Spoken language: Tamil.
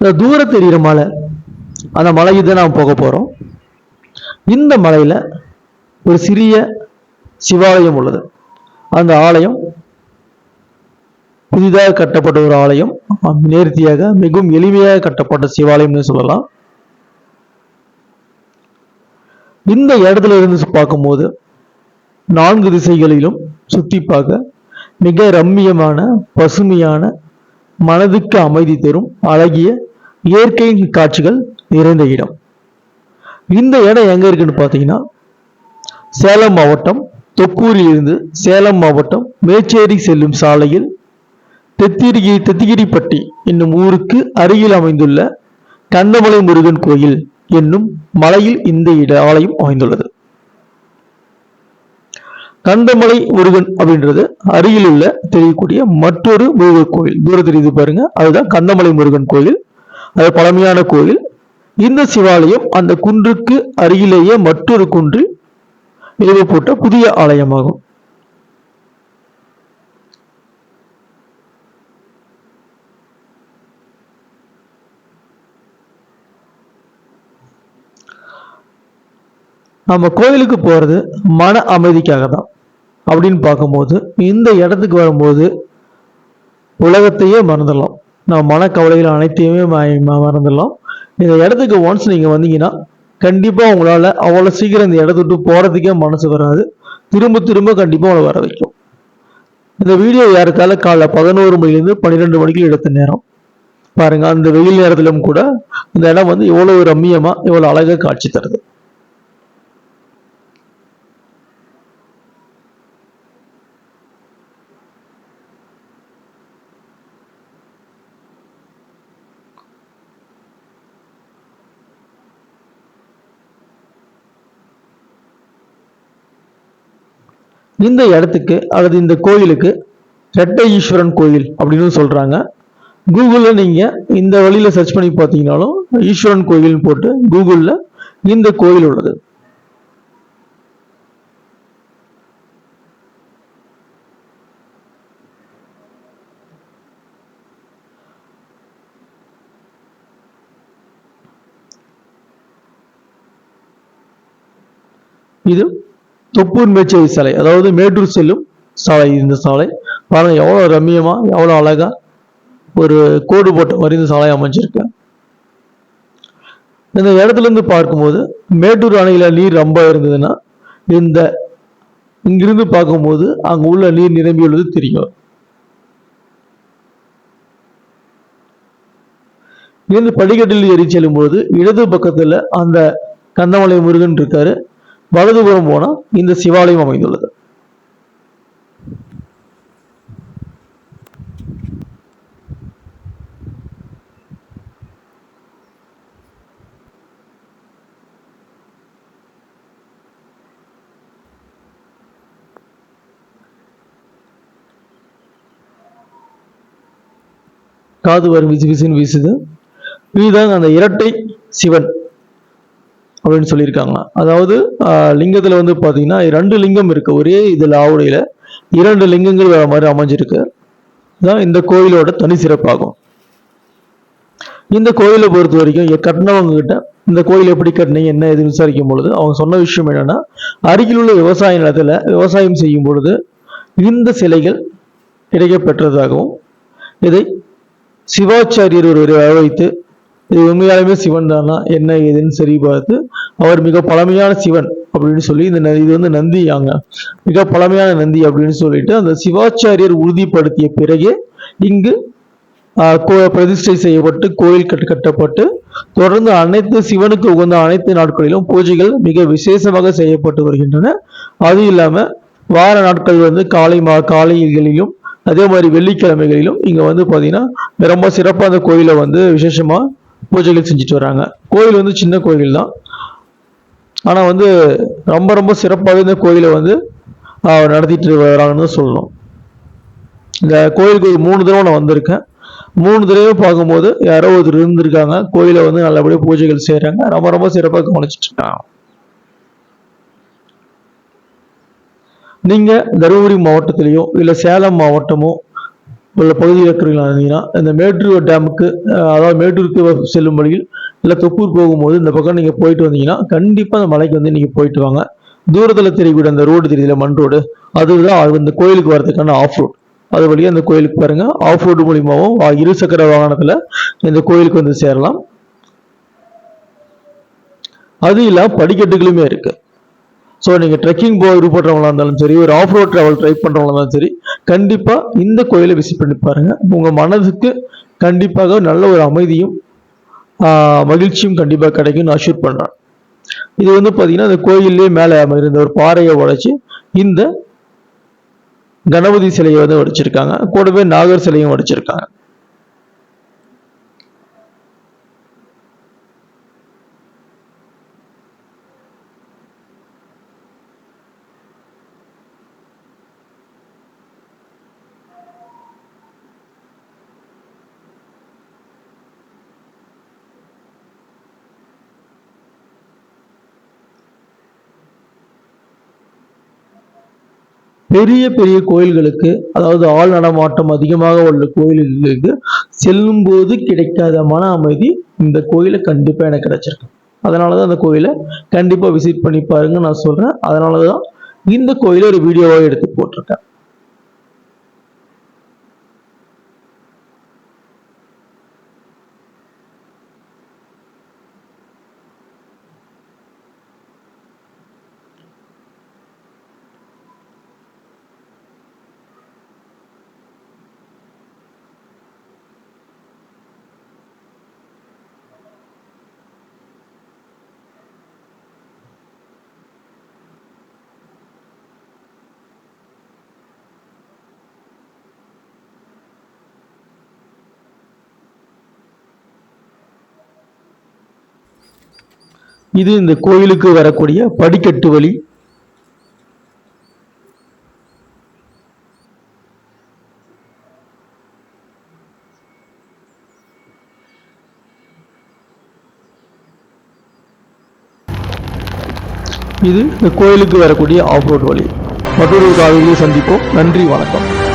இந்த தூர தெரிகிற மலை அந்த மலைக்கு தான் நாம் போக போகிறோம் இந்த மலையில் ஒரு சிறிய சிவாலயம் உள்ளது. அந்த ஆலயம் புதிதாக கட்டப்பட்ட ஒரு ஆலயம். நேர்த்தியாக மிகவும் எளிமையாக கட்டப்பட்ட சிவாலயம்னு சொல்லலாம். இந்த இடத்துல இருந்து பார்க்கும்போது நான்கு திசைகளிலும் சுத்தி பார்க்க மிக ரம்மியமான பசுமையான மனதுக்கு அமைதி தரும் அழகிய இயற்கையின் காட்சிகள் நிறைந்த இடம். இந்த இடம் எங்க இருக்குன்னு பார்த்தீங்கன்னா சேலம் மாவட்டம் தொக்கூரில் இருந்து சேலம் மாவட்டம் மேச்சேரி செல்லும் சாலையில் தெத்திகிரி தெத்திகிரிப்பட்டி என்னும் ஊருக்கு அருகில் அமைந்துள்ள கந்தமலை முருகன் கோயில் என்னும் மலையில் இந்த இட ஆலயம் அமைந்துள்ளது. கந்தமலை முருகன் அப்படின்றது அருகில் உள்ள தெரியக்கூடிய மற்றொரு முருகன் கோயில் தூரத்தில் இது பாருங்க. அதுதான் கந்தமலை முருகன் கோயில் அது பழமையான கோயில் இந்த சிவாலயம் அந்த குன்றுக்கு அருகிலேயே மற்றொரு குன்றில் நிறுவப்பட்ட புதிய ஆலயமாகும். நம்ம கோயிலுக்கு போறது மன அமைதிக்காக தான் அப்படின்னு பார்க்கும்போது இந்த இடத்துக்கு வரும்போது உலகத்தையே மறந்துடலாம். நம்ம மனக்கவலைகள் அனைத்தையுமே மறந்துடலாம். இந்த இடத்துக்கு ஒன்ஸ் நீங்கள் வந்தீங்கன்னா கண்டிப்பாக உங்களால் அவ்வளோ சீக்கிரம் இந்த இடத்த விட்டு போகிறதுக்கே மனசு வராது. திரும்ப திரும்ப கண்டிப்பாக உங்களை வர வைக்கும். இந்த வீடியோ யாருக்கால காலைல பதினோரு மணிலேருந்து பன்னிரெண்டு மணிக்கு எடுத்த நேரம். பாருங்கள் அந்த வெயில் நேரத்திலும் கூட இந்த இடம் வந்து எவ்வளோ ரம்மியமாக எவ்வளோ அழகாக காட்சி தருது. இந்த இடத்துக்கு அல்லது இந்த கோயிலுக்கு ரெட்டை ஈஸ்வரன் கோயில் அப்படின்னு சொல்றாங்க. கூகுள்ல நீங்க இந்த வழியில சர்ச் பண்ணி பார்த்தீங்கனாலும் ஈஸ்வரன் கோயில் போட்டு கூகுள்ல இந்த கோயில் உள்ளது. இது தொப்பூர் மேச்சேரி சாலை. அதாவது மேட்டூர் செல்லும் சாலை இந்த சாலை. பாருங்க எவ்வளோ ரம்மியமா எவ்வளோ அழகா ஒரு கோடு போட்ட மாதிரி இந்த சாலை அமைஞ்சிருக்கு. இந்த இடத்துல இருந்து பார்க்கும்போது மேட்டூர் அணையில் நீர் ரொம்ப இருந்ததுன்னா இந்த இங்கிருந்து பார்க்கும்போது அங்கே உள்ள நீர் நிரம்பியுள்ளது தெரியும். இங்கிருந்து படிக்கட்டில் ஏறி செல்லும்போது இடது பக்கத்தில் அந்த கந்தமலை முருகன் இருக்காரு. வலதுபுறம் போனால் இந்த சிவாலயம் அமைந்துள்ளது. காது வரும் விசு விசுன்னு வீசுது. இதுதான் அந்த இரட்டை சிவன். அப்படின்னு சொல்லியிருக்காங்க. அதாவது லிங்கத்தில் வந்து பார்த்தீங்கன்னா ரெண்டு லிங்கம் இருக்குது ஒரே இதில் ஆவுடையில் இரண்டு லிங்கங்கள் வர மாதிரி அமைஞ்சிருக்கு. தான் இந்த கோயிலோட தனி சிறப்பாகும். இந்த கோயிலை பொறுத்த வரைக்கும் கட்டினவங்க கிட்ட இந்த கோயில் எப்படி கட்டினீங்க என்ன எதுன்னு விசாரிக்கும் பொழுது அவங்க சொன்ன விஷயம் என்னன்னா அருகில் உள்ள விவசாய நிலத்தில் விவசாயம் செய்யும் பொழுது இந்த சிலைகள் கிடைக்கப்பெற்றதாகவும் இதை சிவாச்சாரியர் ஒருவரை வைத்து இது உண்மையாலுமே சிவன் தானா? என்ன ஏதுன்னு சரி பார்த்து அவர் மிக பழமையான சிவன் அப்படின்னு சொல்லி இந்த இது வந்து நந்தி மிக பழமையான நந்தி அப்படின்னு சொல்லிட்டு அந்த சிவாச்சாரியர் உறுதிப்படுத்திய பிறகே இங்கு கோ- பிரதிஷ்டை செய்யப்பட்டு கோயில் கட்டு கட்டப்பட்டு தொடர்ந்து அனைத்து சிவனுக்கு உகந்த அனைத்து நாட்களிலும் பூஜைகள் மிக விசேஷமாக செய்யப்பட்டு வருகின்றன. அது இல்லாம வார நாட்கள் வந்து காலை மா காலைகளிலும் அதே மாதிரி வெள்ளிக்கிழமைகளிலும் இங்க வந்து பாத்தீங்கன்னா ரொம்ப சிறப்பாக அந்த கோயிலை வந்து விசேஷமா பூஜைகள் செஞ்சுட்டு வராங்க. கோயில் வந்து சின்ன கோயில் தான் ஆனால் வந்து ரொம்ப ரொம்ப சிறப்பாகவே இந்த கோயிலை வந்து நடத்திட்டு வராங்கன்னு சொல்லணும். இந்த கோயிலுக்கு ஒரு மூணு தடவை நான் வந்திருக்கேன். மூணு தடவை பார்க்கும்போது யாரோ ஒருத்தர் இருந்திருக்காங்க. கோயிலை வந்து நல்லபடியாக பூஜைகள் செய்கிறாங்க ரொம்ப ரொம்ப சிறப்பாக கவனிச்சிட்டு இருக்காங்க. நீங்கள் தருமபுரி மாவட்டத்திலேயோ இல்லை சேலம் மாவட்டமோ உள்ள பகுதியில் இருக்கிறீங்களா இருந்தீங்கன்னா இந்த மேட்டூர் டேமுக்கு அதாவது மேட்டூருக்கு செல்லும் வழியில் இல்லை தொப்பூர் போகும்போது இந்த பக்கம் நீங்கள் போயிட்டு வந்தீங்கன்னா கண்டிப்பாக அந்த மலைக்கு வந்து நீங்கள் போயிட்டு வாங்க. தூரத்தில் தெரியக்கூடிய அந்த ரோடு தெரியல மண் ரோடு அதுதான் அந்த கோயிலுக்கு வரதுக்கான ஆஃப் ரோட் அது வழியாக அந்த கோயிலுக்கு பாருங்க. ஆஃப் ரோடு மூலியமாகவும் இருசக்கர வாகனத்தில் இந்த கோயிலுக்கு வந்து சேரலாம். அது இல்லாம படிக்கட்டுகளுமே இருக்குது ஸோ நீங்கள் ட்ரெக்கிங் போக விருப்பப்படுறவங்களா இருந்தாலும் சரி ஒரு ஆஃப் ரோட் ட்ராவல் ட்ரை பண்ணுறவங்களா இருந்தாலும் சரி கண்டிப்பாக இந்த கோயிலை விசிட் பண்ணி பாருங்கள் உங்கள் மனதுக்கு கண்டிப்பாக நல்ல ஒரு அமைதியும் மகிழ்ச்சியும் கண்டிப்பாக கிடைக்கும் நான் ஷூட் பண்ணுறேன் இது வந்து பார்த்தீங்கன்னா அந்த கோயிலே மேலே இருந்த ஒரு பாறையை உடைச்சி இந்த கணபதி சிலையை வந்து உடைச்சிருக்காங்க. கூடவே நாகர் சிலையும் உடைச்சிருக்காங்க. பெரிய பெரிய கோயில்களுக்கு அதாவது ஆள் நடமாட்டம் அதிகமாக உள்ள கோயில்களுக்கு செல்லும் போது கிடைக்காத மன அமைதி இந்த கோயிலை கண்டிப்பாக எனக்கு கிடைச்சிருக்கு. அதனாலதான் அந்த கோயிலை கண்டிப்பாக விசிட் பண்ணி பாருங்க நான் சொல்கிறேன் அதனால தான் இந்த கோயிலை ஒரு வீடியோவாக எடுத்து போட்டிருக்கேன். இது இந்த கோயிலுக்கு வரக்கூடிய படிக்கட்டு வழி. இது இந்த கோயிலுக்கு வரக்கூடிய ஆஃப் ரோட் வழி. மற்றொரு காலையிலே சந்திப்போம். நன்றி வணக்கம்.